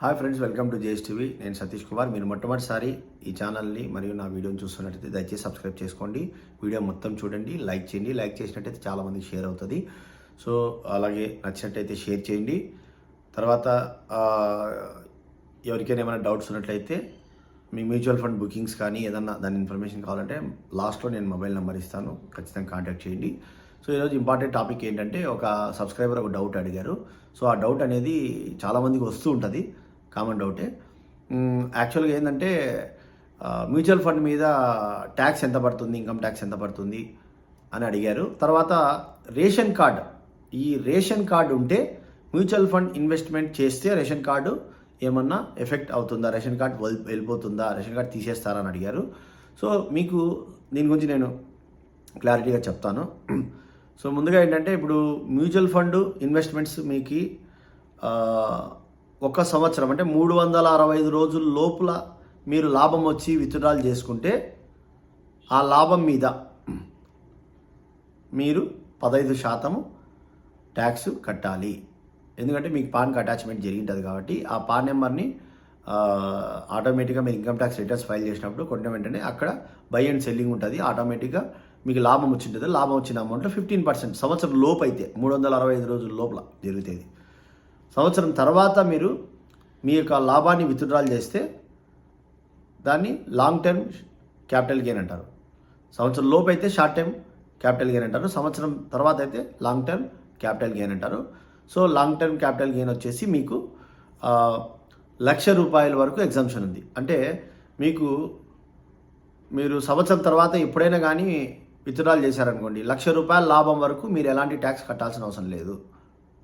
Hi friends welcome to JS TV. నేను సతీష్ కుమార్. మీరు మొట్టమొదటిసారి ఈ ఛానల్ని మరియు నా వీడియోని చూస్తున్నట్టయితే దయచేసి సబ్స్క్రైబ్ చేసుకోండి. వీడియో మొత్తం చూడండి లైక్ చేయండి. లైక్ చేసినట్టయితే చాలామందికి షేర్ అవుతుంది. సో అలాగే నచ్చినట్టయితే షేర్ చేయండి. తర్వాత ఎవరికైనా ఏమైనా డౌట్స్ ఉన్నట్లయితే మీ మ్యూచువల్ ఫండ్ బుకింగ్స్ కానీ ఏదన్నా దాని ఇన్ఫర్మేషన్ కావాలంటే లాస్ట్లో నేను మొబైల్ నెంబర్ ఇస్తాను. ఖచ్చితంగా కాంటాక్ట్ చేయండి. సో ఈరోజు ఇంపార్టెంట్ టాపిక్ ఏంటంటే ఒక సబ్స్క్రైబర్ ఒక డౌట్ అడిగారు. సో ఆ డౌట్ అనేది చాలామందికి వస్తూ ఉంటుంది. కామన్ డౌటే. యాక్చువల్గా ఏంటంటే మ్యూచువల్ ఫండ్ మీద ట్యాక్స్ ఎంత పడుతుంది ఇన్కమ్ ట్యాక్స్ ఎంత పడుతుంది అని అడిగారు. తర్వాత రేషన్ కార్డ్ ఈ రేషన్ కార్డు ఉంటే మ్యూచువల్ ఫండ్ ఇన్వెస్ట్మెంట్ చేస్తే రేషన్ కార్డు ఏమన్నా ఎఫెక్ట్ అవుతుందా? రేషన్ కార్డ్ వెళ్ళిపోతుందా? రేషన్ కార్డ్ తీసేస్తారా అని అడిగారు. సో మీకు దీని గురించి నేను క్లారిటీగా చెప్తాను. సో ముందుగా ఏంటంటే ఇప్పుడు మ్యూచువల్ ఫండ్ ఇన్వెస్ట్మెంట్స్ మీకు ఒక సంవత్సరం అంటే మూడు వందల అరవై ఐదు రోజుల లోపల మీరు లాభం వచ్చి విత్డ్రాల్ చేసుకుంటే ఆ లాభం మీద మీరు పదహైదు శాతము ట్యాక్స్ కట్టాలి. ఎందుకంటే మీకు పాన్కి అటాచ్మెంట్ జరిగింటుంది కాబట్టి ఆ పాన్ నెంబర్ని ఆటోమేటిక్గా మీరు ఇన్కమ్ ట్యాక్స్ రిటర్న్స్ ఫైల్ చేసినప్పుడు కొట్టిన వెంటనే అక్కడ బై అండ్ సెల్లింగ్ ఉంటుంది. ఆటోమేటిక్గా మీకు లాభం వచ్చింటుంది. లాభం వచ్చిన అమౌంట్లో ఫిఫ్టీన్ పర్సెంట్ సంవత్సరం లోపు అయితే మూడు వందల అరవై ఐదు రోజుల లోపల జరుగుతుంది. సంవత్సరం తర్వాత మీరు మీ యొక్క లాభాన్ని విత్డ్రాల్ చేస్తే దాన్ని లాంగ్ టర్మ్ క్యాపిటల్ గెయిన్ అంటారు. సంవత్సరం లోపు అయితే షార్ట్ టర్మ్ క్యాపిటల్ గెయిన్ అంటారు. సంవత్సరం తర్వాత అయితే లాంగ్ టర్మ్ క్యాపిటల్ గెయిన్ అంటారు. So long term capital gain వచ్చేసి మీకు లక్ష రూపాయల వరకు ఎగ్జామ్షన్ ఉంది. అంటే మీకు మీరు సంవత్సరం తర్వాత ఎప్పుడైనా కానీ విత్డ్రాల్ చేశారనుకోండి లక్ష రూపాయల లాభం వరకు మీరు ఎలాంటి ట్యాక్స్ కట్టాల్సిన అవసరం లేదు.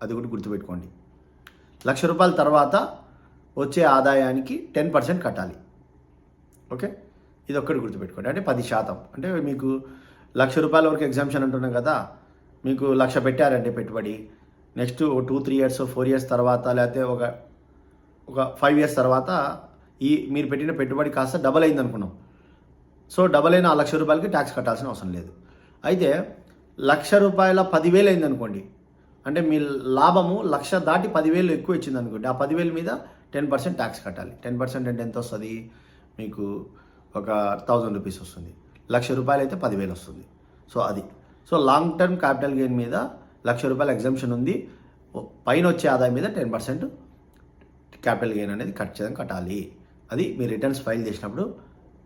అది కూడా గుర్తుపెట్టుకోండి. లక్ష రూపాయల తర్వాత వచ్చే ఆదాయానికి టెన్ పర్సెంట్ కట్టాలి. ఓకే? ఇది ఒక్కటి గుర్తుపెట్టుకోండి. అంటే పది శాతం. అంటే మీకు లక్ష రూపాయల వరకు ఎగ్జామ్షన్ అంటున్నాం కదా మీకు లక్ష పెట్టారంటే పెట్టుబడి. Next two three years four years తర్వాత లేకపోతే ఒక ఒక ఫైవ్ ఇయర్స్ తర్వాత ఈ మీరు పెట్టిన పెట్టుబడి కాస్త డబల్ అయింది అనుకున్నాం. సో డబల్ అయిన ఆ లక్ష రూపాయలకి ట్యాక్స్ కట్టాల్సిన అవసరం లేదు. అయితే లక్ష రూపాయల పదివేలు అయింది అనుకోండి అంటే మీ లాభము లక్ష దాటి పదివేలు ఎక్కువ ఇచ్చింది అనుకోండి. ఆ పదివేల మీద టెన్ పర్సెంట్ ట్యాక్స్ కట్టాలి. టెన్ పర్సెంట్ అంటే ఎంత వస్తుంది? మీకు ఒక థౌజండ్ రూపీస్ వస్తుంది. లక్ష రూపాయలు అయితే పదివేలు వస్తుంది. సో అది. So long term capital gain మీద లక్ష రూపాయల ఎగ్జామ్షన్ ఉంది. పైన వచ్చే ఆదాయం మీద టెన్ పర్సెంట్ క్యాపిటల్ గెయిన్ అనేది ఖచ్చితంగా కట్టాలి. అది మీ రిటర్న్స్ ఫైల్ చేసినప్పుడు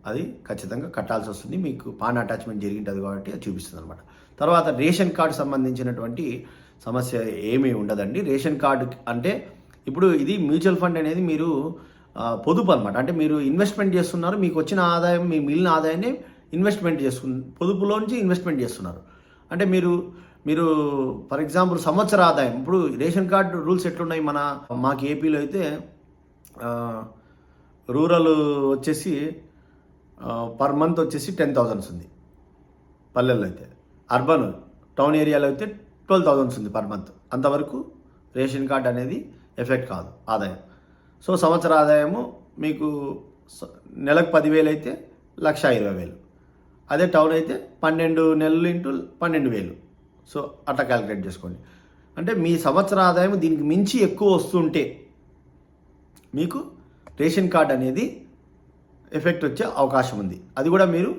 అది ఖచ్చితంగా కట్టాల్సి వస్తుంది. మీకు పాన్ అటాచ్మెంట్ జరిగింటుంది కాబట్టి అది చూపిస్తుంది అనమాట తర్వాత రేషన్ కార్డు సంబంధించినటువంటి సమస్య ఏమీ ఉండదండి. రేషన్ కార్డు అంటే ఇప్పుడు ఇది మ్యూచువల్ ఫండ్ అనేది మీరు పొదుపు అనమాట అంటే మీరు ఇన్వెస్ట్మెంట్ చేస్తున్నారు మీకు వచ్చిన ఆదాయం మీ మిగిలిన ఆదాయాన్ని ఇన్వెస్ట్మెంట్ చేసుకుని పొదుపులోంచి ఇన్వెస్ట్మెంట్ చేస్తున్నారు. అంటే మీరు మీరు ఫర్ ఎగ్జాంపుల్ సంవత్సర ఆదాయం ఇప్పుడు రేషన్ కార్డు రూల్స్ ఎట్లున్నాయి? మన మాకు ఏపీలో అయితే రూరల్ వచ్చేసి పర్ మంత్ వచ్చేసి టెన్ థౌజండ్స్ ఉంది. పల్లెల్లో అయితే. అర్బన్ టౌన్ ఏరియాలో అయితే ట్వెల్వ్ థౌజండ్స్ ఉంది పర్ మంత్. అంతవరకు రేషన్ కార్డ్ అనేది ఎఫెక్ట్ కాదు ఆదాయం. సో సంవత్సర ఆదాయము మీకు స- నెలకు పదివేలు అయితే లక్ష ఇరవై వేలు. అదే టౌన్ అయితే పన్నెండు నెలలు ఇంటూ పన్నెండు వేలు. సో అట్లా క్యాలిక్యులేట్ చేసుకోండి. అంటే మీ సంవత్సర ఆదాయం దీనికి మించి ఎక్కువ వస్తుంటే మీకు రేషన్ కార్డ్ అనేది ఎఫెక్ట్ వచ్చే అవకాశం ఉంది. అది కూడా మీరు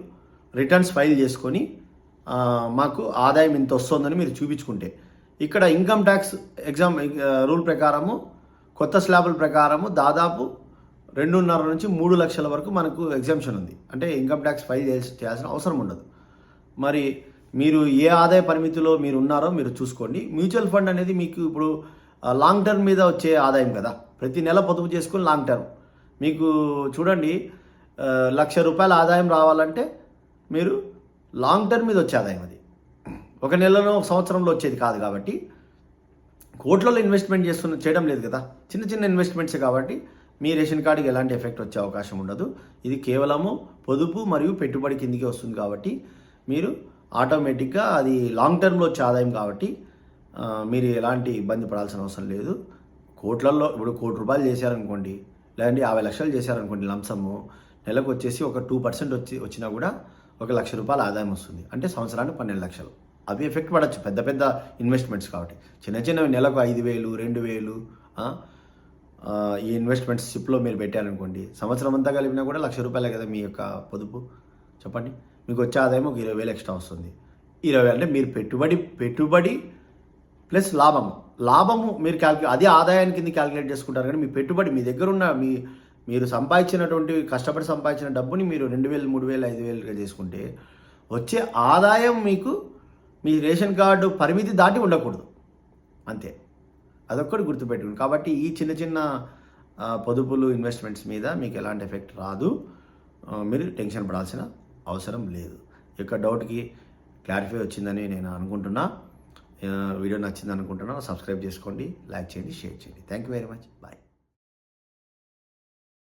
రిటర్న్స్ ఫైల్ చేసుకొని మాకు ఆదాయం ఇంత వస్తుందని మీరు చూపించుకుంటే. ఇక్కడ ఇన్కమ్ ట్యాక్స్ ఎగ్జామ్ రూల్ ప్రకారము కొత్త స్లాబుల ప్రకారము దాదాపు రెండున్నర నుంచి మూడు లక్షల వరకు మనకు ఎగ్జామ్షన్ ఉంది. అంటే ఇన్కమ్ ట్యాక్స్ ఫైల్ చేయాల్సిన అవసరం ఉండదు. మరి మీరు ఏ ఆదాయ పరిమితిలో మీరు ఉన్నారో మీరు చూసుకోండి. మ్యూచువల్ ఫండ్ అనేది మీకు ఇప్పుడు లాంగ్ టర్మ్ మీద వచ్చే ఆదాయం కదా. ప్రతి నెల పొదుపు చేసుకుని లాంగ్ టర్మ్ మీకు చూడండి లక్ష రూపాయల ఆదాయం రావాలంటే మీరు లాంగ్ టర్మ్ మీద వచ్చే ఆదాయం అది. ఒక నెలలో ఒక సంవత్సరంలో వచ్చేది కాదు కాబట్టి. కోట్లలో ఇన్వెస్ట్మెంట్ చేస్తున్న చేయడం లేదు కదా. చిన్న చిన్న ఇన్వెస్ట్మెంట్స్ కాబట్టి మీ రేషన్ కార్డుకి ఎలాంటి ఎఫెక్ట్ వచ్చే అవకాశం ఉండదు. ఇది కేవలము పొదుపు మరియు పెట్టుబడి కిందికి వస్తుంది కాబట్టి మీరు ఆటోమేటిక్గా అది లాంగ్ టర్మ్లో వచ్చే ఆదాయం కాబట్టి మీరు ఎలాంటి ఇబ్బంది పడాల్సిన అవసరం లేదు. కోట్లల్లో ఇప్పుడు కోటి రూపాయలు చేశారనుకోండి లేదంటే యాభై లక్షలు చేశారనుకోండి లంసము నెలకు వచ్చేసి ఒక టూ పర్సెంట్ వచ్చి వచ్చినా కూడా ఒక లక్ష రూపాయల ఆదాయం వస్తుంది. అంటే సంవత్సరానికి పన్నెండు లక్షలు. అవి ఎఫెక్ట్ పడవచ్చు పెద్ద పెద్ద ఇన్వెస్ట్మెంట్స్ కాబట్టి. చిన్న చిన్నవి నెలకు ఐదు వేలు రెండు వేలు ఈ ఇన్వెస్ట్మెంట్స్ షిప్లో మీరు పెట్టారనుకోండి సంవత్సరం అంతా కలిపినా కూడా లక్ష రూపాయలే కదా మీ యొక్క పొదుపు. చెప్పండి. మీకు వచ్చే ఆదాయం ఒక ఇరవై వేలు ఎక్స్ట్రా వస్తుంది. ఇరవై వేలు అంటే మీరు పెట్టుబడి పెట్టుబడి ప్లస్ లాభము. లాభము మీరు క్యాల్కు అదే ఆదాయాన్ని కింద క్యాల్కులేట్ చేసుకుంటారు కానీ మీ పెట్టుబడి మీ దగ్గర ఉన్న మీ మీరు సంపాదించినటువంటి కష్టపడి సంపాదించిన డబ్బుని మీరు రెండు వేలు మూడు వేలు ఐదు వేలుగా చేసుకుంటే వచ్చే ఆదాయం మీకు మీ రేషన్ కార్డు పరిమితి దాటి ఉండకూడదు. అంతే. అదొక్కటి గుర్తుపెట్టుకుని కాబట్టి ఈ చిన్న చిన్న పొదుపులు ఇన్వెస్ట్మెంట్స్ మీద మీకు ఎలాంటి ఎఫెక్ట్ రాదు. మీరు టెన్షన్ పడాల్సిన అవసరం లేదు. ఈ యొక్క డౌట్కి క్లారిఫై వచ్చిందని నేను అనుకుంటున్నా. వీడియో నచ్చింది అనుకుంటున్నా సబ్స్క్రైబ్ చేసుకోండి లైక్ చేయండి షేర్ చేయండి. Thank you very much bye